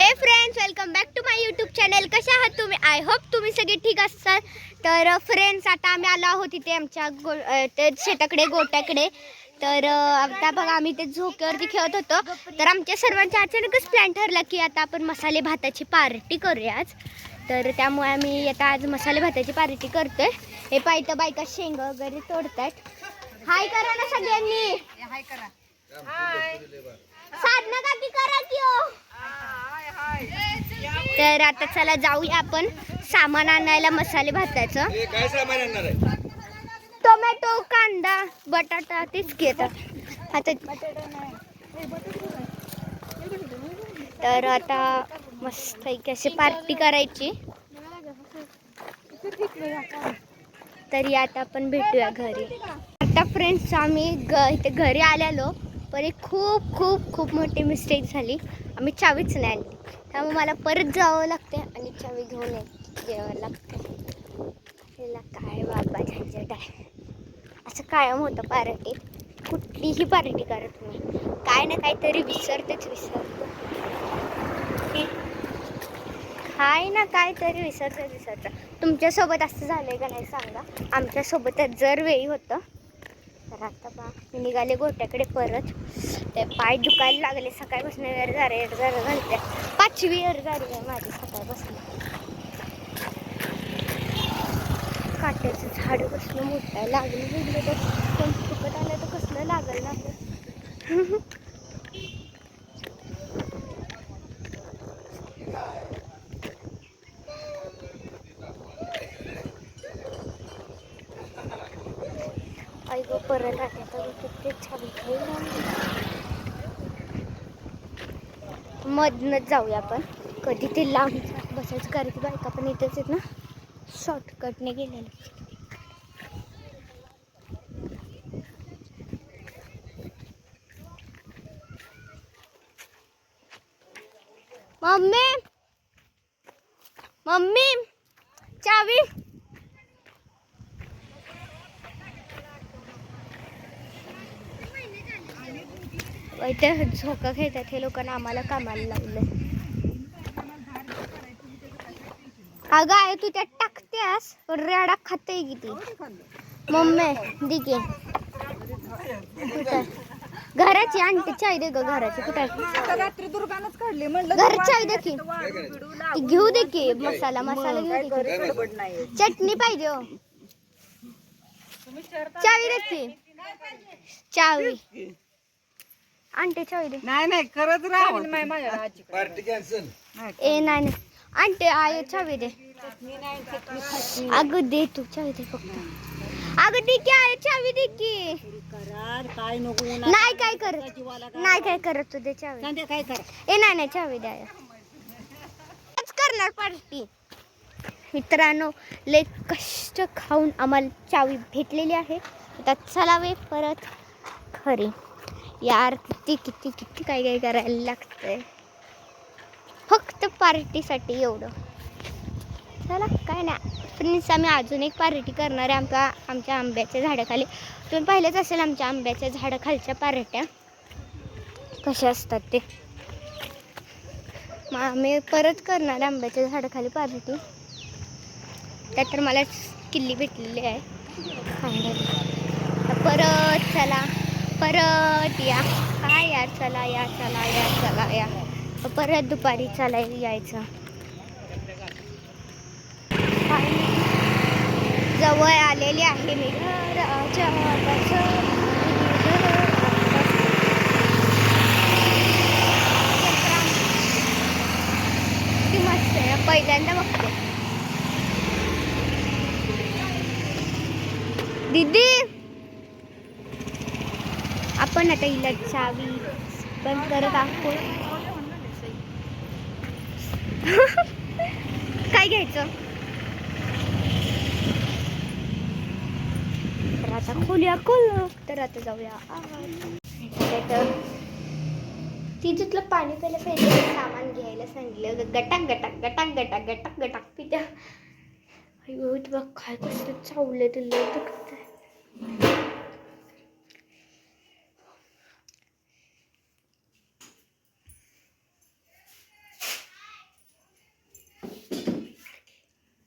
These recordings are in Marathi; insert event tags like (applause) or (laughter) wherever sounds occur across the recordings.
Hey friends welcome back to my YouTube channel कशा आहात तुम्ही? आय होप तुम्ही सगळे ठीक असाल. तर फ्रेंड्स आता आम्ही आलो आहोत तिथे आमच्या गो ते शेताकडे गोट्याकडे. तर आता बघा आम्ही ते झोक्यावरती खेळत होतो. तर आमच्या सर्वांच्या अचानकच प्लॅन ठरला की आता आपण मसाले भाताची पार्टी करूया आज तर त्यामुळे आम्ही आता आज मसाले भाताची पार्टी करतोय. हे पाहिजे बायका शेंग वगैरे तोडतात. हाय करा ना सगळ्यांनी. साधना काकी करा की हो. तर आता चला जाऊया आपण सामान आणायला मसाले भाताचं. काय सामान आणणार आहे? टोमॅटो कांदा बटाटा तेच घेतात. आता तर आता मस्त अशी पार्टी करायची. तरी आता आपण भेटूया घरी. आता फ्रेंड्स आम्ही ग इथे घरी आलेलो पण एक खूप खूप खूप मोठी मिस्टेक झाली. आम्ही चावीच नाही आणली. त्यामुळे मला परत जावं लागते आणि चावी घेऊन ये- लागते तिला काय बाबा झंझट आहे. असं कायम होतं पार्टीत कुठलीही पार्टी करा तुम्ही. काय ना काहीतरी विसरतेच विसरतो. काय ना काहीतरी विसरतं विसरतं तुमच्यासोबत असं झालंय का नाही सांगा. आमच्यासोबतच जर वेळी होतं तर आता बा मी निघाले गोट्याकडे परत. ते पाय दुखायला लागले सकाळपासून वेळ झाले एर झालं घालते. पाचवी एर झाली आहे माझी सकाळपासून. काट्याचं झाड कसलं मोठं लागलं तर फुकट आलं तर कसलं लागलं लागलं आई गं परत आले तर किती छान खाईल मधनच जाऊया आपण. कधी ते लांब बसायचं कारण की बायका पण इथेच आहेत ना. शॉर्टकटने गेलेलं मम्मी! मम्मी! चावी! इथे झोका खेळतात हे लोकांना आम्हाला कामाला लावलं अगं आहे तू त्यात टाकतेस? पण रेडा खाते किती मम्मी दिके घराची आणते चाय दे ग घराची. कुठं? रात्री दुर्गानच काढले म्हणलं घरची चाय देखील की. घेऊ दे की मसाला मसाला घेऊ दे चटणी पाहिजे हो. चावी देखील चावी. आणते चावी दे नाही नाही करत राहा माझ्या आजी पार्टी कॅन्सल ए नाही नाही. आणते आय चावी दे अगं दे तू चावी दे फक्त. अगं दे की आय चावी दे की. काय नको नाही काय करत. नाही काय करत तू दे चावी. सांगते काय करा? ए नाही नाही चावी द्या आज करणार पार्टी मित्रांनो लय कष्ट खाऊन आम्हाला चावी भेटलेली आहे. आता चलावे परत. खरी. यार किती किती किती काय काय करायला लागतंय. फक्त पार्टीसाठी एवढं. चला काय नाही. फ्रेंड्स आम्ही अजून एक पार्टी करणार आहे आमच्या आमच्या आंब्याच्या झाडाखाली. तुम्ही पाहिलंच असेल आमच्या आंब्याच्या झाडाखालच्या पार्ट्या. कशा असतात ते? मग आम्ही परत करणार आहे आंब्याच्या झाडाखाली पार्टी त्यात तर मला किल्ली भेटलेली आहे. परत चला. परत या. काय या चला या चला या चला या. परत दुपारी चला यायचं. जवळ आलेली आहे मी. घराच्या मस्त आहे पहिल्यांदा बघते. दीदी! पण आता हिला चावी पण करत आहोत (laughs) काय घ्यायचं? तर आता खोलूया खोल तर आता जाऊया. तर तिथलं पाणी प्यायला पाहिजे सामान घ्यायला सांगितलं. गटाक गटाक गटाक गटाक गटाक गटाक पित्या. अयो बघ काय कसं चावलं ते लय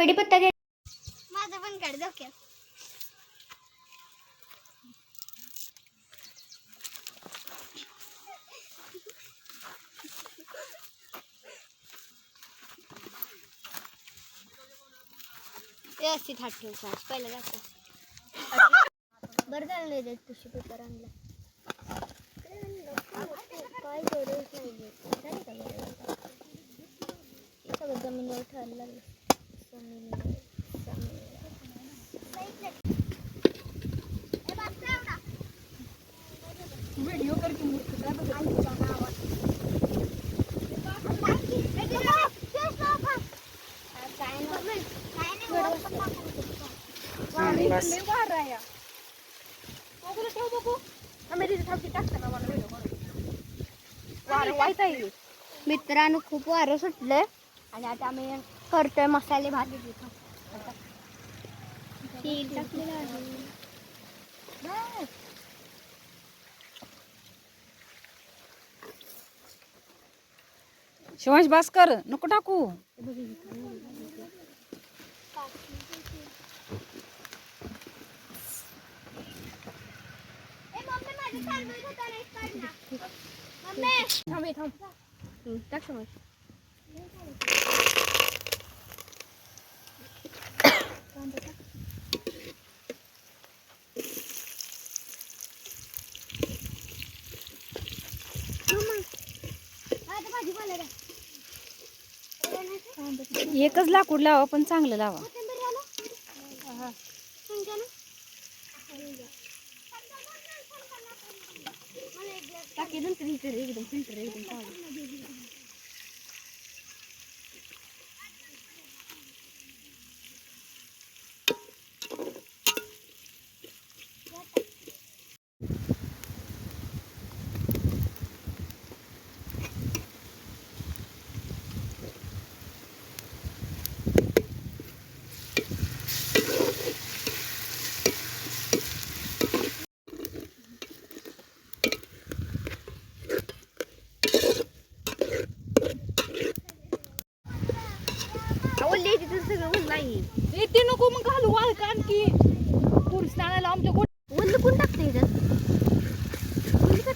कढीपत्ता घे माझं पण काढ डोक्यात. व्यवस्थित हात ठेव सास. पहिला जास्त. बरं झालं नाही देत तुझी पेपर आणला. काय गरज नाही झाली का बरं? सगळं जमिनीवर ठेवायला लागलं आम्ही तिथे व्हिडिओ वारं मित्रांनो खूप वारं सुटलंय. आणि आता आम्ही करतोय मसाले आता तेल टाकलेलं आहे. बस. शिवांश भास्कर नको टाकू. थांब थांब. टाक समज एकच लाकूड लावा पण चांगलं लावा. टाकी नंतर एकदम फिल्टर एकदम आहे ते नको मग घालू वाळ आणखी पुरुष आणायला आमच्या गोट ओलं कोण टाकतं ह्याच्यात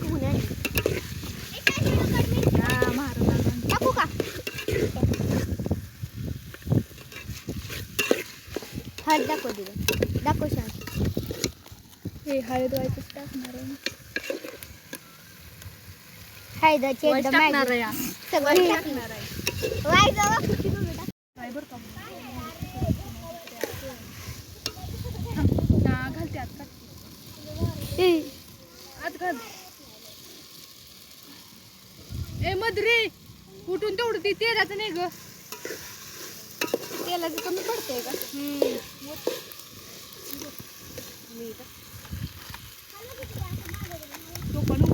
कोण टाकू का? हळद दाखव दिलं दाखव शांत. हे हळद व्हायचं टाकणार आहे हळदाची एकदम टाकणार. आहे. सगळं टाकणार आहे. वाय जावा. काय बरं का? घालते आत काढ. ए, आत घाल ए मधुरी कुठून तेवढं ती तेलाचं नाही ग. तेलाचं कमी पडतंय का? तो पण.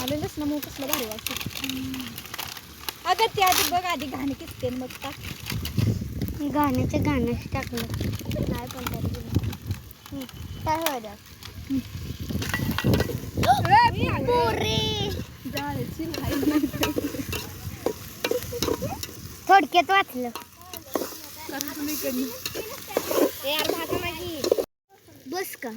आलेलंच ना मग कसलं भारी वाटतं अगं ते आधी बघ आधी घाणे किसते मग टाक. गाण्याचं गाणं टाकलं. नाही पण तरी काय व्हायला पोरे! थोडक्यात वाचलं. यार माझी बस का?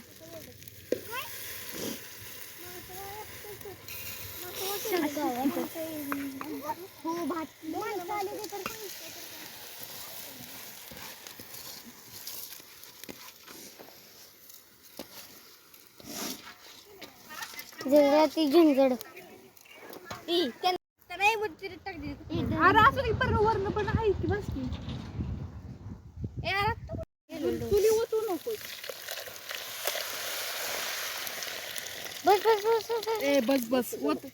हो भात जरा ती झंझड ई, त्या- अरे असं नाही पण वरण पण आहे की बस की ए अरे तू- तुली ओतू नको बस बस बस बस, बस ए बस बस ओत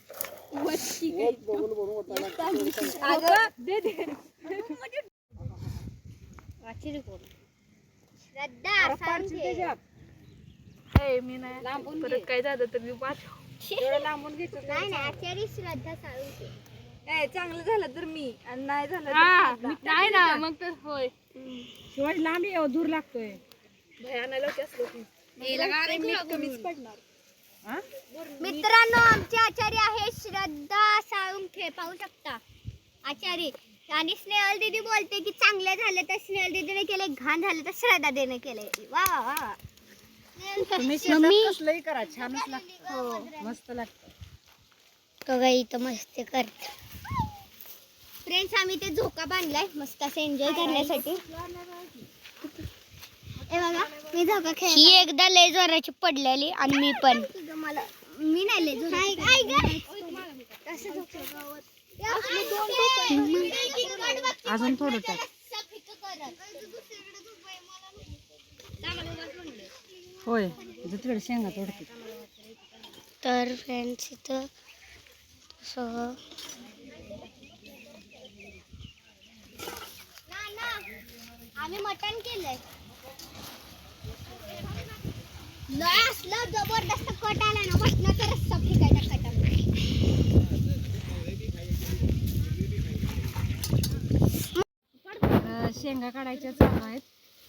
मी नाही परत काय झालं तर मी लांबून घेतो नाही नाही आचारी श्रद्धा साळुंखे ए चांगलं झालं तर मी आणि नाही झालं. नाही ना मग तर होय शिवाय लांब दूर लागतोय भयानाला असलो की कमीच पडणार मित्रांनो आमचे आचार्य आहे श्रद्धा साळुंखे. पाहू शकता. आचार्य. आणि स्नेहल दीदी बोलते की चांगले झाले तर स्नेहल दीदीने केले घाण झाले तर श्रद्धा देणे केले वा वा वा. वा. तुम्ही मम्मी कसलंही करा छानच लागतं. हो. मस्त लागतं. तो काही इथं मस्त करत. फ्रेंड्स आम्ही ते झोका बांधलाय. मस्त असं एन्जॉय करण्यासाठी. बघा मी झोका खेळ ही एकदा लय जोराची पडलेली आणि मी पण. मला मी नाही लय अजून थोडं टाक होय तिकडे शेंगा तोडते. तर फ्रेंड्स इथं सगळं आम्ही मटण केलंय. लय असलं जबरदस्त कट आला ना तर रस्सा फेकायचा शेंगा काढायच्या चालू आहेत.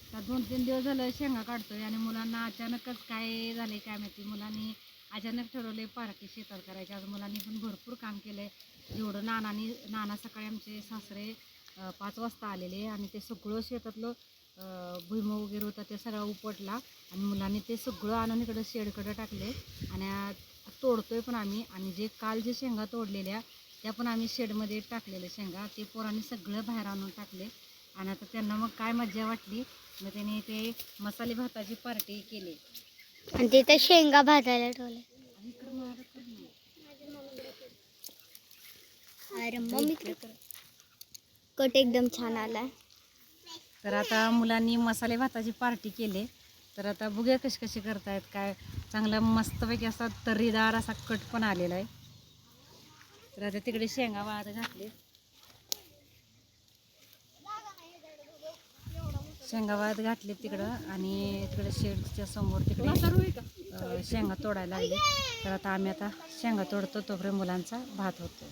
आता दोन तीन दिवस झालं शेंगा काढतोय आणि मुलांना अचानकच काय झाले काय माहिती? मुलांनी अचानक ठरवले पार्टी शेतात करायचे. आज मुलांनी पण भरपूर काम केलंय. जेवढं नानानी नाना सकाळी आमचे सासरे पाच वाजता आलेले आणि ते सगळं शेतातलं भुईमूग वगैरे होता ते सगळं उपटला आणि मुलांनी ते सगळं आणून इकडं शेडकडं टाकले आणि तोडतोय पण आम्ही आणि जे काल जे शेंगा तोडलेल्या त्या पण आम्ही शेडमध्ये टाकलेल्या शेंगा ते पोरांनी सगळं बाहेर आणून टाकले आणि आता त्यांना मग काय मजा वाटली मग त्याने ते मसाले भाताची पार्टी केली. आणि तिथे शेंगा भाजायला ठेवले अरे मम्मी कट एकदम छान आलाय. तर आता मुलांनी मसाले भाताची पार्टी केली. तर आता बघूया कशी कशी करतायत काय चांगला मस्तपैकी असा तर्रीदार असा कट पण आलेला आहे. तर आता तिकडे शेंगा वाळत घातले. शेंगा वाळत घातले तिकडं आणि तिकडे शेडच्या समोर तिकडे शेंगा तोडायला लागले. तर आता आम्ही आता शेंगा तोडतो तोपर्यंत मुलांचा भात होतो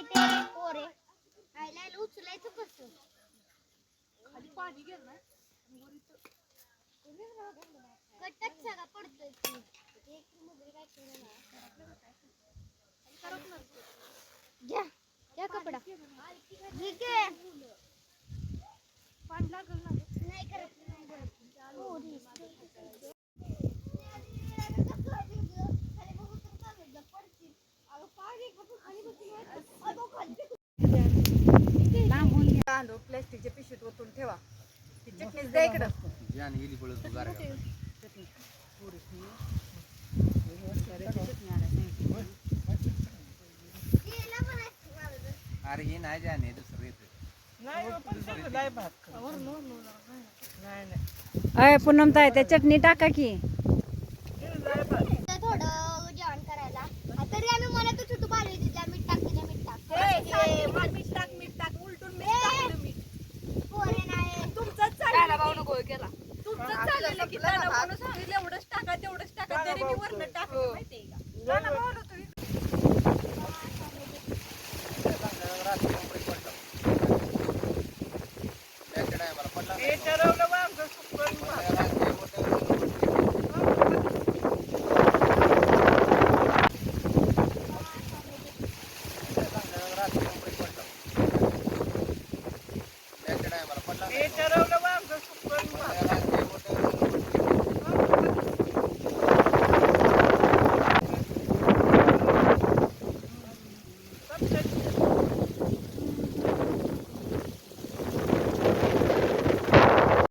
माहिती आहे पोरे आयला उचलायचं कसं खाली पाणी कट्टाच सगळा पडतोय की. घ्या घ्या कपडा ठीक आहे नाही करत द्या इकडं. अरे हे नाही जाणे दुसरं येतं अय पूनम ताई त्या चटणी टाका की. थोडं जेवण करायला. हा, तरी आम्ही म्हणतच होतो बालवी तिथल्या मीठ टाक. तिथल्या मीठ टाक मीठ टाक मीठ टाक उलटून ए, पोरे नाही तुमचंच चाललं केला. तुमचंच चाललेलं की त्याला म्हणून सांगितलं एवढंच टाका तेवढंच टाका तरी मी वरनं टाकलं माहितीये का? तुम्ही.